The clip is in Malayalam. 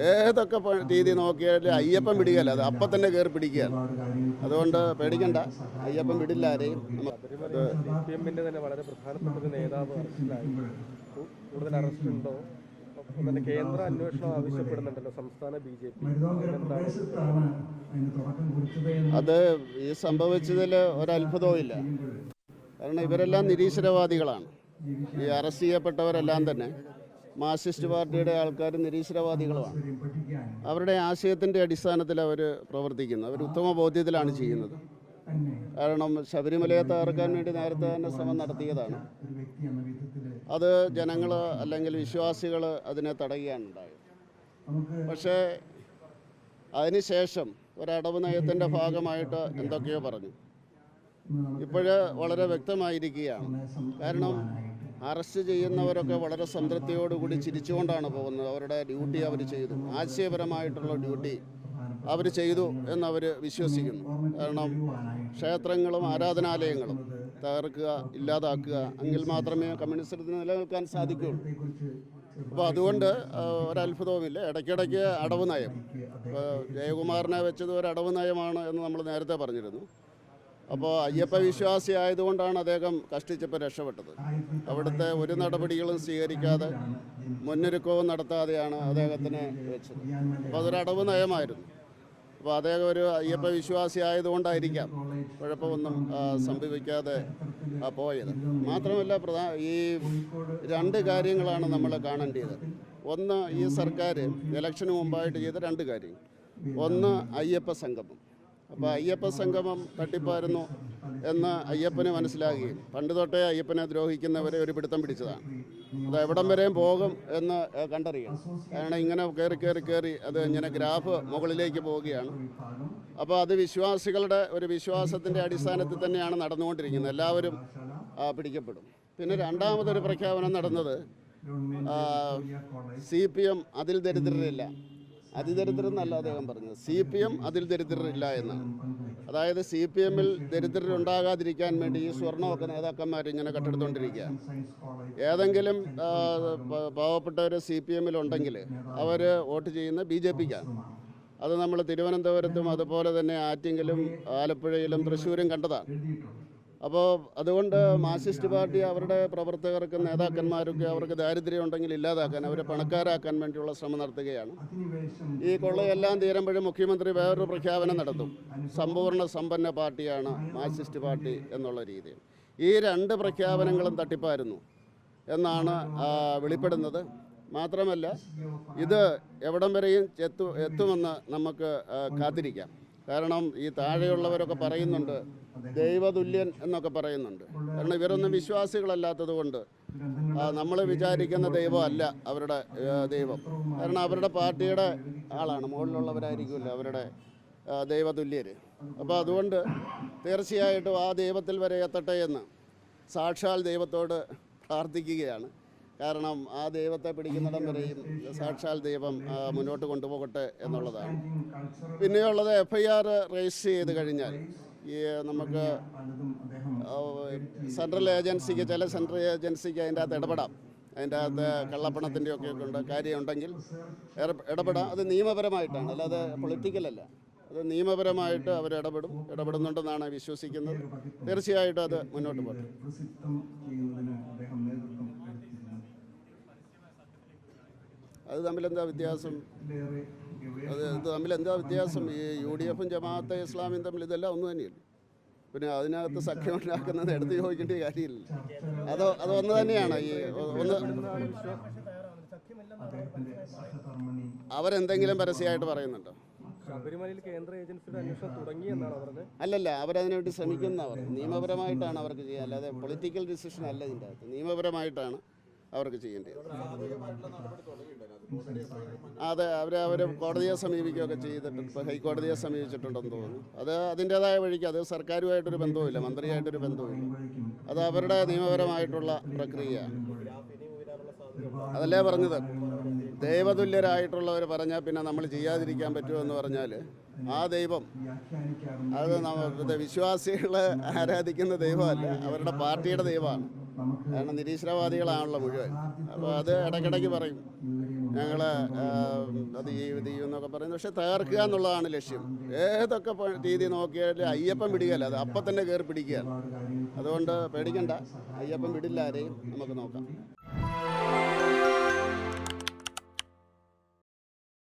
ഏതൊക്കെ രീതി നോക്കിയാലും അയ്യപ്പൻ പിടിക്കല്ല. അത് അപ്പം തന്നെ കയറി പിടിക്കുകയാണ്. അതുകൊണ്ട് പേടിക്കണ്ട. അയ്യപ്പൻ വിടില്ല ആരെയും. തന്നെ വളരെ പ്രധാനപ്പെട്ട ഒരു നേതാവ് അറസ്റ്റിലായി. കൂടുതൽ അറസ്റ്റ് ഉണ്ടോ തന്നെ കേന്ദ്ര അന്വേഷണം ആവശ്യപ്പെടുന്നുണ്ടല്ലോ സംസ്ഥാന ബി ജെ പി. അത് ഈ സംഭവിച്ചതിൽ ഒരത്ഭുതവും ഇല്ല. കാരണം ഇവരെല്ലാം നിരീശ്വരവാദികളാണ്. ഈ അറസ്റ്റ് ചെയ്യപ്പെട്ടവരെല്ലാം തന്നെ. മാർക്സിസ്റ്റ് പാർട്ടിയുടെ ആൾക്കാർ നിരീശ്വരവാദികളുമാണ് അവരുടെ ആശയത്തിന്റെ അടിസ്ഥാനത്തിൽ അവർ പ്രവർത്തിക്കുന്നു. അവർ ഉത്തമ ബോധ്യത്തിലാണ് ചെയ്യുന്നത്. കാരണം ശബരിമലയെ തകർക്കാൻ വേണ്ടി നേരത്തെ തന്നെ ശ്രമം നടത്തിയതാണ്. അത് ജനങ്ങൾ അല്ലെങ്കിൽ വിശ്വാസികൾ അതിനെ തടയുകയാണ് ഉണ്ടായത്. പക്ഷേ അതിനുശേഷം ഒരടവ് നയത്തിന്റെ ഭാഗമായിട്ട് എന്തൊക്കെയോ പറഞ്ഞു. ഇപ്പോഴ് വളരെ വ്യക്തമായിരിക്കുകയാണ്. കാരണം അറസ്റ്റ് ചെയ്യുന്നവരൊക്കെ വളരെ സംതൃപ്തിയോടുകൂടി ചിരിച്ചുകൊണ്ടാണ് പോകുന്നത്. അവരുടെ ഡ്യൂട്ടി അവർ ചെയ്തു. ആശയപരമായിട്ടുള്ള ഡ്യൂട്ടി അവർ ചെയ്തു എന്നവർ വിശ്വസിക്കുന്നു. കാരണം ക്ഷേത്രങ്ങളും ആരാധനാലയങ്ങളും തകർക്കുക ഇല്ലാതാക്കുക എങ്കിൽ മാത്രമേ കമ്മ്യൂണിസത്തിന് നിലനിൽക്കാൻ സാധിക്കുകയുള്ളൂ. അപ്പോൾ അതുകൊണ്ട് ഒരത്ഭുതവുമില്ല. ഇടയ്ക്കിടയ്ക്ക് അടവ് നയം ജയകുമാറിനെ വെച്ചത് ഒരു അടവ് നയമാണ് എന്ന് നമ്മൾ നേരത്തെ പറഞ്ഞിരുന്നു. അപ്പോൾ അയ്യപ്പ വിശ്വാസി ആയതുകൊണ്ടാണ് അദ്ദേഹം കഷ്ടിച്ചപ്പോൾ രക്ഷപ്പെട്ടത്. അവിടുത്തെ ഒരു നടപടികളും സ്വീകരിക്കാതെ മുന്നൊരുക്കവും നടത്താതെയാണ് അദ്ദേഹത്തിനെ വെച്ചത്. അപ്പോൾ അതൊരു അടവ് നയമായിരുന്നു. അപ്പോൾ അദ്ദേഹം ഒരു അയ്യപ്പ വിശ്വാസി ആയതുകൊണ്ടായിരിക്കാം കുഴപ്പമൊന്നും സംഭവിക്കാതെ പോയത്. മാത്രമല്ല പ്രധാന ഈ രണ്ട് കാര്യങ്ങളാണ് നമ്മൾ കാണേണ്ടത് ഒന്ന് ഈ സർക്കാർ ഇലക്ഷന് മുമ്പായിട്ട് ചെയ്ത രണ്ട് കാര്യങ്ങൾ. ഒന്ന് അയ്യപ്പ സംഗമം. അപ്പോൾ അയ്യപ്പ സംഗമം തട്ടിപ്പായിരുന്നു എന്ന് അയ്യപ്പനെ മനസ്സിലാകുകയും പണ്ട് തൊട്ടേ അയ്യപ്പനെ ദ്രോഹിക്കുന്നവരെ ഒരു പിടുത്തം പിടിച്ചതാണ്. അത് എവിടം വരെയും പോകും എന്ന് കണ്ടറിയണം കാരണം ഇങ്ങനെ കയറി കയറി കയറി അത് ഇങ്ങനെ ഗ്രാഫ് മുകളിലേക്ക് പോവുകയാണ്. അപ്പോൾ അത് വിശ്വാസികളുടെ ഒരു വിശ്വാസത്തിന്റെ അടിസ്ഥാനത്തിൽ തന്നെയാണ് നടന്നുകൊണ്ടിരിക്കുന്നത്. എല്ലാവരും പിടിക്കപ്പെടും. പിന്നെ രണ്ടാമതൊരു പ്രഖ്യാപനം നടന്നത് സി പി എം അതിൽ ദരിദ്രരില്ല. അതിദരിദ്രം എന്നല്ല അദ്ദേഹം പറഞ്ഞത്. സി പി എം അതിൽ ദരിദ്രരില്ല എന്ന്. അതായത് സി പി എമ്മിൽ ദരിദ്രരുണ്ടാകാതിരിക്കാൻ വേണ്ടി ഈ സ്വർണമൊക്കെ നേതാക്കന്മാർ ഇങ്ങനെ കെട്ടെടുത്തുകൊണ്ടിരിക്കുകയാണ് ഏതെങ്കിലും പാവപ്പെട്ടവർ സി പി എമ്മിലുണ്ടെങ്കിൽ അവർ വോട്ട് ചെയ്യുന്ന ബി ജെ പിക്കാണ് അത് നമ്മൾ തിരുവനന്തപുരത്തും അതുപോലെ തന്നെ ആറ്റിങ്ങലും ആലപ്പുഴയിലും തൃശ്ശൂരും കണ്ടതാണ്. അപ്പോൾ അതുകൊണ്ട് മാർക്സിസ്റ്റ് പാർട്ടി അവരുടെ പ്രവർത്തകർക്ക് നേതാക്കന്മാരൊക്കെ അവർക്ക് ദാരിദ്ര്യം ഉണ്ടെങ്കിൽ ഇല്ലാതാക്കാൻ അവരെ പണക്കാരാക്കാൻ വേണ്ടിയുള്ള ശ്രമം നടത്തുകയാണ്. ഈ കൊള്ളയെല്ലാം തീരുമ്പോഴും മുഖ്യമന്ത്രി വേറൊരു പ്രഖ്യാപനം നടത്തും. സമ്പൂർണ സമ്പന്ന പാർട്ടിയാണ് മാർക്സിസ്റ്റ് പാർട്ടി എന്നുള്ള രീതിയിൽ. ഈ രണ്ട് പ്രഖ്യാപനങ്ങളും തട്ടിപ്പായിരുന്നു എന്നാണ് വെളിപ്പെടുന്നത്. മാത്രമല്ല ഇത് എവിടം വരെയും എത്തു എത്തുമെന്ന് നമുക്ക് കാത്തിരിക്കാം. കാരണം ഈ താഴെയുള്ളവരൊക്കെ പറയുന്നുണ്ട് ദൈവതുല്യൻ എന്നൊക്കെ പറയുന്നുണ്ട്. കാരണം ഇവരൊന്നും വിശ്വാസികളല്ലാത്തത് കൊണ്ട് നമ്മൾ വിചാരിക്കുന്ന ദൈവമല്ല അവരുടെ ദൈവം. കാരണം അവരുടെ പാർട്ടിയുടെ ആളാണ് മുകളിലുള്ളവരായിരിക്കുമല്ലോ അവരുടെ ദൈവതുല്യർ അപ്പോൾ അതുകൊണ്ട് തീർച്ചയായിട്ടും ആ ദൈവത്തിൽ വരെ എത്തട്ടെ എന്ന് സാക്ഷാൽ ദൈവത്തോട് പ്രാർത്ഥിക്കുകയാണ്. കാരണം ആ ദൈവത്തെ പിടിക്കുന്നിടം വരെയും സാക്ഷാൽ ദൈവം മുന്നോട്ട് കൊണ്ടുപോകട്ടെ എന്നുള്ളതാണ്. പിന്നെയുള്ളത് എഫ് ഐ ആർ രജിസ്റ്റർ ചെയ്ത് കഴിഞ്ഞാൽ ഈ നമുക്ക് സെൻട്രൽ ഏജൻസിക്ക് ചില സെൻട്രൽ ഏജൻസിക്ക് അതിന്റെ അകത്ത് ഇടപെടാം. അതിന്റെ അകത്ത് കള്ളപ്പണത്തിന്റെ ഒക്കെ ഉണ്ട് കാര്യമുണ്ടെങ്കിൽ ഇട- ഇടപെടാം. അത് നിയമപരമായിട്ടാണ് അല്ലാതെ പൊളിറ്റിക്കലല്ല അത് നിയമപരമായിട്ട് അവർ ഇടപെടും. ഇടപെടുന്നുണ്ടെന്നാണ് വിശ്വസിക്കുന്നത്. തീർച്ചയായിട്ടും അത് മുന്നോട്ട് പോകും അത് തമ്മിൽ എന്താ വ്യത്യാസം? അത് തമ്മിൽ എന്താ വ്യത്യാസം? ഈ യു ഡി എഫും ജമാഅത്തെ ഇസ്ലാമിയും തമ്മിൽ ഇതെല്ലാം ഒന്ന് തന്നെയല്ലേ? പിന്നെ അതിനകത്ത് സഖ്യം ഉണ്ടാക്കുന്നത് എടുത്ത് ചോദിക്കേണ്ട കാര്യമില്ല അത് അത് ഒന്ന് തന്നെയാണ്. ഈ ഒന്ന് അവരെന്തെങ്കിലും പരസ്യമായിട്ട് പറയുന്നുണ്ടോ? ശബരിമലയിൽ കേന്ദ്ര ഏജൻസിയുടെ അന്വേഷണം തുടങ്ങി എന്നാണ് പറഞ്ഞത്? അല്ലല്ല അവരതിനുവേണ്ടി ശ്രമിക്കുന്നവർ നിയമപരമായിട്ടാണ് അവർക്ക് ചെയ്യുക അല്ലാതെ പൊളിറ്റിക്കൽ ഡിസിഷൻ അല്ല ഇതിന്റെ അകത്ത്. നിയമപരമായിട്ടാണ് അവർക്ക് ചെയ്യേണ്ടത് അതെ അവരെ അവർ കോടതിയെ സമീപിക്കുകയൊക്കെ ചെയ്തിട്ടുണ്ട് ഇപ്പോൾ ഹൈക്കോടതിയെ സമീപിച്ചിട്ടുണ്ടെന്ന് തോന്നുന്നു. അത് അതിന്റെതായ വഴിക്ക് അത് സർക്കാരുമായിട്ടൊരു ബന്ധവുമില്ല മന്ത്രിയായിട്ടൊരു ബന്ധവുമില്ല. അത് അവരുടെ നിയമപരമായിട്ടുള്ള പ്രക്രിയയാണ്. അതല്ലേ പറഞ്ഞത്? ദൈവതുല്യരായിട്ടുള്ളവർ പറഞ്ഞാൽ പിന്നെ നമ്മൾ ചെയ്യാതിരിക്കാൻ പറ്റുമെന്ന് പറഞ്ഞാൽ ആ ദൈവം അത് വിശ്വാസികൾ ആരാധിക്കുന്ന ദൈവമല്ല അവരുടെ പാർട്ടിയുടെ ദൈവമാണ്. കാരണം നിരീശ്വരവാദികളാണല്ലോ മുഴുവൻ. അപ്പോൾ അത് ഇടയ്ക്കിടയ്ക്ക് പറയും. ഞങ്ങൾ അത് ചെയ്യും എന്നൊക്കെ പറയുന്നത്. പക്ഷേ തകർക്കുക എന്നുള്ളതാണ് ലക്ഷ്യം. ഏതൊക്കെ രീതി നോക്കിയാലും അയ്യപ്പൻ പിടിക്കല്ല. അത് അപ്പം തന്നെ കയറി പിടിക്കുകയാണ്. അതുകൊണ്ട് പേടിക്കണ്ട. അയ്യപ്പൻ വിടില്ല ആരെയും. നമുക്ക് നോക്കാം.